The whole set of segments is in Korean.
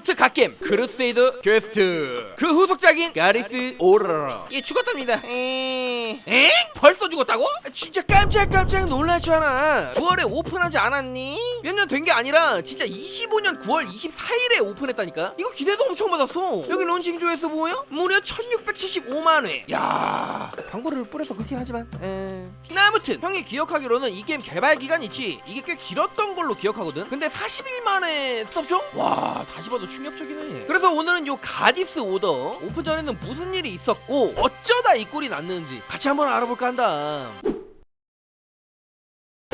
우비소프트 갓겜 크루세이더 퀘스트 그 후속작인 가리스 오라라 이 죽었답니다 에? 에? 벌써 죽었다고? 진짜 깜짝깜짝 놀랐잖아 9월에 오픈하지 않았니? 몇 년 된 게 아니라 진짜 25년 9월 24일에 오픈했다니까 이거 기대도 엄청 받았어 여기 론칭 조회수 뭐예요? 무려 1675만회 야 광고를 뿌려서 그렇긴 하지만 에... 나 아무튼 형이 기억하기로는 이 게임 개발 기간 있지 이게 꽤 길었던 걸로 기억하거든 근데 40일 만에 썼죠? 와 다시 봐도 충격적이네. 그래서 오늘은 요 가디스 오더 오픈 전에는 무슨 일이 있었고 어쩌다 이 꼴이 났는지 같이 한번 알아볼까 한다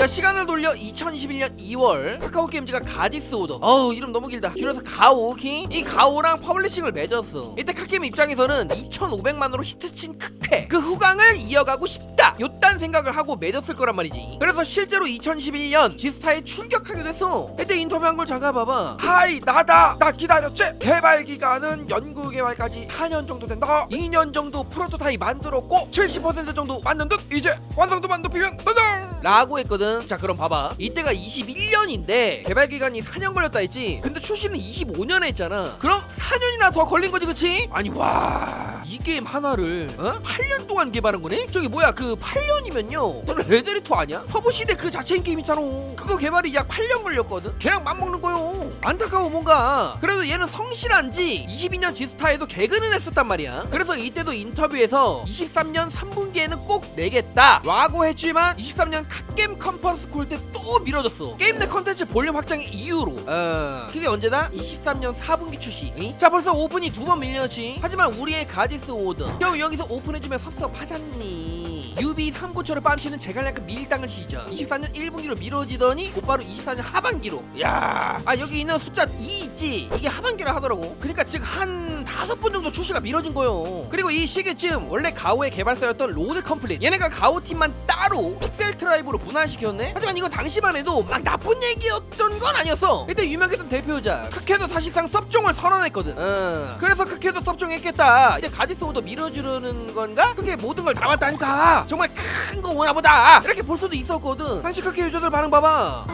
자 시간을 돌려 2021년 2월 카카오 게임즈가 가디스 오더. 어우 이름 너무 길다. 줄여서 가오키 이 가오랑 퍼블리싱을 맺었어. 이때 카게임 입장에서는 2,500만으로 히트친 극회 그 후광을 이어가고 싶다. 요딴 생각을 하고 맺었을 거란 말이지. 그래서 실제로 2011년 지스타에 출격하게 됐어 이때 인터뷰한 걸 잠깐 봐봐. 하이 나다 나 기다렸지? 개발 기간은 연구 개발까지 4년 정도 된다. 2년 정도 프로토타입 만들었고 70% 정도 만든 듯 이제 완성도만 높이면 되다 라고 했거든. 자 그럼 봐봐. 이때가 21년인데 개발 기간이 4년 걸렸다 했지? 근데 출시는 25년에 했잖아. 그럼 4년이나 더 걸린 거지 그치? 아니 와 이 게임 하나를 어? 8년 동안 개발한 거네? 저기 뭐야 그 8년이면요 너는 레데리토 아니야? 서부 시대 그 자체인 게임 있잖아 그거 개발이 약 8년 걸렸거든 걔랑 맞먹는 거요 안타까워 뭔가 그래도 얘는 성실한지 22년 지스타에도 개근을 했었단 말이야 그래서 이때도 인터뷰에서 23년 3분기에는 꼭 내겠다 라고 했지만 23년 갓겜 컨퍼런스 콜 때 또 미뤄졌어 게임 내 컨텐츠 볼륨 확장의 이유로 어 그게 언제다? 23년 4분기 출시 응? 자 벌써 오픈이 두 번 밀렸지 하지만 우리의 가 디스 오더 형 여기서 오픈해주면 섭섭하잖니. 유비 3고초를 뺨치는 제갈량급 밀당을 시죠 24년 1분기로 미뤄지더니 곧바로 24년 하반기로. 야, 아 여기 있는 숫자 2 있지? 이게 하반기라 하더라고. 그러니까 즉한 다섯 번 정도 출시가 미뤄진 거요. 그리고 이 시기쯤 원래 가오의 개발사였던 로드 컴플릿. 얘네가 가오 팀만 따로 픽셀 트라이브로 분할시켰네? 하지만 이건 당시만 해도 막 나쁜 얘기였던 건 아니었어. 이때 유명했던 대표자 크케도 사실상 섭종을 선언했거든. 어. 그래서 크케도 섭종했겠다. 이제 가디스 오더 밀어주려는 건가? 그게 모든 걸 담았다니까. 정말 큰 거 오나 보다. 이렇게 볼 수도 있었거든. 당시 크케 유저들 반응 봐봐.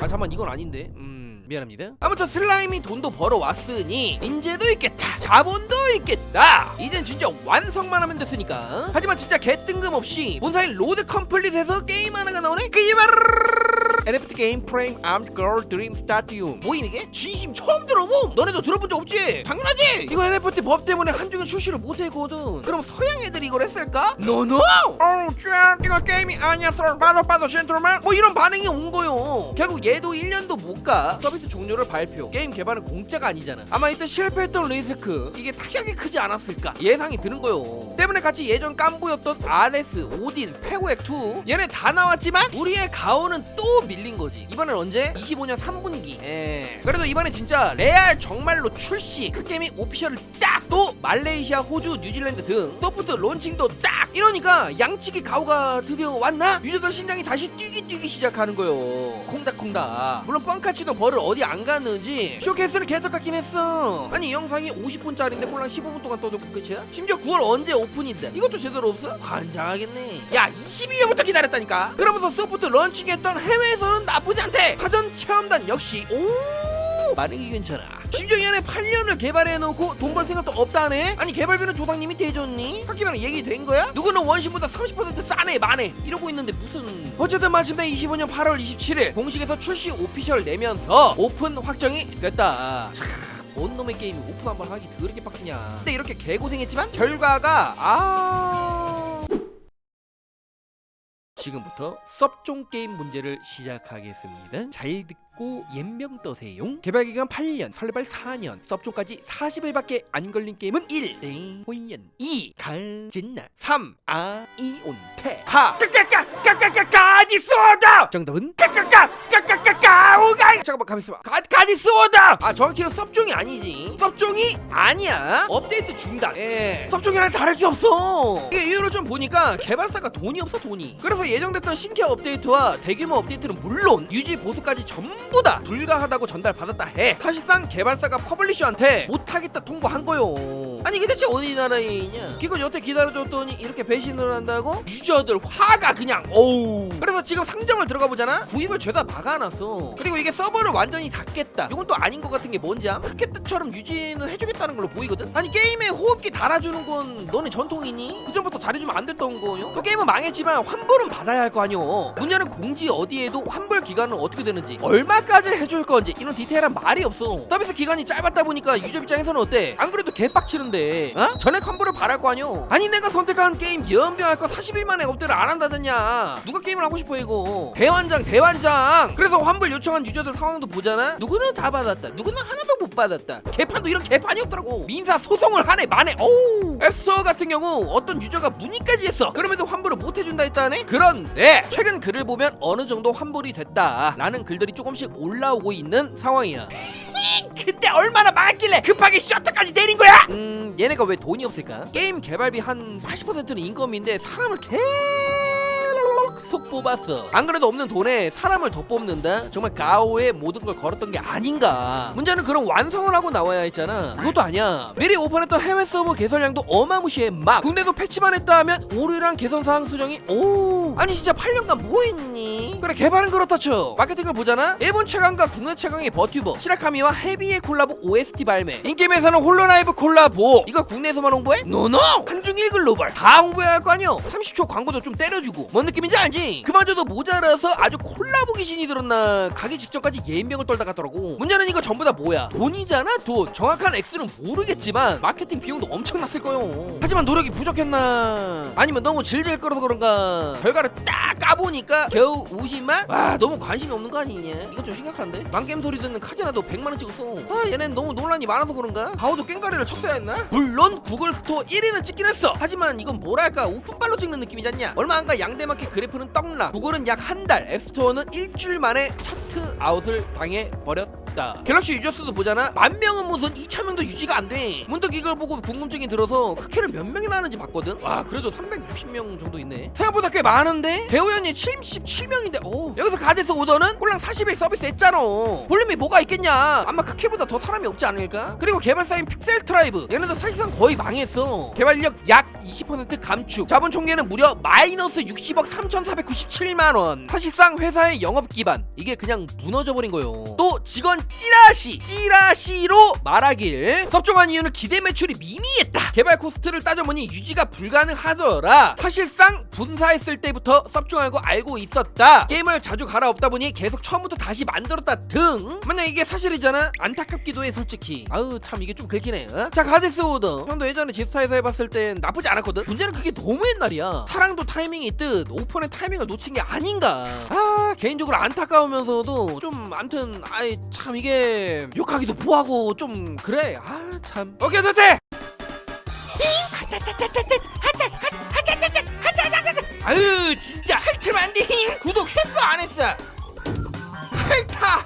아 잠만 이건 아닌데? 음 미안합니다. 아무튼 슬라임이 돈도 벌어왔으니 인재도 있겠다. 자본도 있겠다. 이젠 진짜 완성만 하면 됐으니까. 하지만 진짜 개뜬금없이 본사인 로드 컴플릿에서 게임 하나가 나오네? 그이말 NFT 게임 프레임 아트 걸 드림 스타디움. 뭐임 이게? 진심 처음 들어봄! 너네도 들어본 적 없지? 당연하지! 이거 NFT 법 때문에 한중에 출시를 못했거든. 그럼 서양 애들이 이걸 했을까? 노노 어우 쫙 이거 게임이 아니었어 봐도 봐도 젠틀맨 뭐 이런 반응이 온 거요. 결국 얘도 1년도 못가. 서비스 종료를 발표. 게임 개발은 공짜가 아니잖아. 아마 이때 실패했던 리스크 이게 타격이 크지 않았을까? 예상이 드는 거요. 때문에 같이 예전 깐부였던 RS, 오딘, 페고액2 얘네 다 나왔지만 우리의 가오는 또 밀린 거지 이번엔 언제? 25년 3분기 예. 그래도 이번에 진짜 레알 정말로 출시 그 게임이 오피셜을 딱 또 말레이시아, 호주, 뉴질랜드 등 소프트 론칭도 딱 이러니까 양치기 가오가 드디어 왔나? 유저들 심장이 다시 뛰기 뛰기 시작하는 거요 콩닥콩닥 물론 뻥카치도 벌을 어디 안 갔는지 쇼케이스는 계속 갔긴 했어 아니 이 영상이 50분짜리인데 꼴랑 15분 동안 떠들고 끝이야? 심지어 9월 언제 오픈인데 이것도 제대로 없어? 관장하겠네 야 21년부터 기다렸다니까 그러면서 소프트 런칭했던 해외에서 는 나쁘지 않대. 사전 체험단 역시 오 반응이 괜찮아. 심지어 얘네 8년을 개발해놓고 돈 벌 생각도 없다네? 아니 개발비는 조상님이 대줬니? 학기랑 얘기된 거야? 누구는 원신보다 30% 싸네 마네. 이러고 있는데 무슨. 어쨌든 마침내 25년 8월 27일 공식에서 출시 오피셜 내면서 오픈 확정이 됐다. 참, 뭔 놈의 게임이 오픈 한번 하기 더럽게 빡치냐. 근데 이렇게 개고생했지만 결과가 아 지금부터 섭종 게임 문제를 시작하겠습니다. 잘 듣고 연명 떠세요. 개발 기간 8년, 설레발 4년, 섭종까지 40일밖에 안 걸린 게임은 1. 땡, 호연 2. 가진나 3. 아이온테 하 까까까까까까까디스오다 정답은 까까까 까까까까 오가 잠깐만 가만 있어봐 가, 가디스 오다 아 정확히는 섭종이 아니지 섭종이 아니야 업데이트 중단 예 섭종이랑 다를 게 없어 이게 이유를 좀 보니까 개발사가 돈이 없어 돈이 그래서 예정됐던 신캐 업데이트와 대규모 업데이트는 물론 유지 보수까지 전부 다 불가하다고 전달받았다 해 사실상 개발사가 퍼블리셔한테 못하겠다 통보한 거요 아니 이게 대체 어디 나라이냐 기껏 여태 기다려줬더니 이렇게 배신을 한다고? 유저들 화가 그냥 어우 그래서 지금 상점을 들어가 보잖아 구입을 죄다 막아놨어 그리고 이게 서버를 완전히 닫겠다 이건 또 아닌 것 같은 게 뭔지 암? 크켓처럼 유지는 해주겠다는 걸로 보이거든 아니 게임에 호흡기 달아주는 건 너네 전통이니? 그전부터 잘해주면 안 됐던 거요? 또 게임은 망했지만 환불은 받아야 할 거 아니오 문제는 공지 어디에도 환불 기간은 어떻게 되는지 얼마까지 해줄 건지 이런 디테일한 말이 없어 서비스 기간이 짧았다 보니까 유저 입장에서는 어때? 안 그래도 개빡치는데 어? 전액 환불을 바랄 거 아니오? 아니 내가 선택한 게임 연병할 거 40일 만에 업데이를 안 한다더냐? 누가 게임을 하고 싶어 이거? 대환장 대환장! 그래서 환불 요청한 유저들 상황도 보잖아? 누구는 다 받았다. 누구는 하나도 못 받았다. 개판도 이런 개판이 없더라고. 민사 소송을 하네 마네 어우! 앱스토어 같은 경우 어떤 유저가 문의까지 했어. 그럼에도 환불을 못 해준다 했다네? 그런데 최근 글을 보면 어느 정도 환불이 됐다 라는 글들이 조금씩 올라오고 있는 상황이야. 근데 얼마나 많길래 급하게 셔터까지 내린 거야? 음 얘네가 왜 돈이 없을까? 게임 개발비 한 80%는 인건비인데 사람을 계 속 뽑았어. 안 그래도 없는 돈에 사람을 더 뽑는다? 정말 가오에 모든 걸 걸었던 게 아닌가? 문제는 그런 완성을 하고 나와야 했잖아. 그것도 아니야. 미리 오픈했던 해외 서버 개설량도 어마무시해. 막 국내도 패치만 했다 하면 오류랑 개선 사항 수정이 오! 아니 진짜 8년간 뭐 했니? 그래 개발은 그렇다 쳐. 마케팅을 보잖아? 일본 최강과 국내 최강의 버튜버 시라카미와 헤비의 콜라보 OST 발매. 인게임에서는 홀로라이브 콜라보. 이거 국내에서만 홍보해? 노노! 한중일 글로벌. 다 홍보해야 할 거 아니야 30초 광고도 좀 때려주고. 뭔 느낌인지 알지? 그마저도 모자라서 아주 콜라보 귀신이 들었나 가기 직전까지 예인병을 떨다 갔더라고. 문제는 이거 전부 다 뭐야? 돈이잖아 돈. 정확한 액수는 모르겠지만 마케팅 비용도 엄청났을 거요. 하지만 노력이 부족했나? 아니면 너무 질질 끌어서 그런가? 결과를 딱 까보니까 겨우 50만? 와 너무 관심이 없는 거 아니냐 이거 좀 심각한데? 망겜 소리 듣는 카지나도 100만원 찍었어 아 얘넨 너무 논란이 많아서 그런가? 가오도 깽가리를 쳤어야 했나? 물론 구글 스토어 1위는 찍긴 했어. 하지만 이건 뭐랄까 오픈발로 찍는 느낌이잖냐? 얼마 안가 양대마켓 그래프는 떡락 구글은 약 한 달 앱스토어는 일주일 만에 차트 아웃을 당해버렸다 갤럭시 유저 수도 보잖아? 만 명은 무슨 2천 명도 유지가 안 돼. 문득 이걸 보고 궁금증이 들어서 크케를 몇 명이나 하는지 봤거든? 와 그래도 360명 정도 있네. 생각보다 꽤 많은데? 대우현이 77명인데 오. 여기서 가데스 오더는 홀랑 40일 서비스 했잖아. 볼륨이 뭐가 있겠냐? 아마 크케보다 더 사람이 없지 않을까? 그리고 개발사인 픽셀 트라이브. 얘네도 사실상 거의 망했어. 개발력 약 20% 감축. 자본 총계는 무려 마이너스 60억 3,497만 원. 사실상 회사의 영업 기반. 이게 그냥 무너져버린 거요. 또 직원 찌라시 찌라시로 말하길. 섭종한 이유는 기대 매출이 미미했다. 개발 코스트를 따져보니 유지가 불가능하더라. 사실상 분사했을 때부터 섭종하고 알고 있었다. 게임을 자주 갈아엎다 보니 계속 처음부터 다시 만들었다 등. 만약 이게 사실이잖아. 안타깝기도 해 솔직히. 아우 참 이게 좀 그렇긴 해자 가데스 오더. 형도 예전에 집스타에서 해봤을 땐 나쁘지 않았거든. 문제는 그게 너무 옛날이야. 사랑도 타이밍이 있듯 오픈의 타이밍을 놓친 게 아닌가. 아 살짝 개인적으로 안타까우면서도 좀 암튼 아이 참 이게 욕하기도 뭐하고 좀 그래. 아 참. 오케이 도대 아유 진짜 핥으면 돼. 구독했어 안 했어? 핥아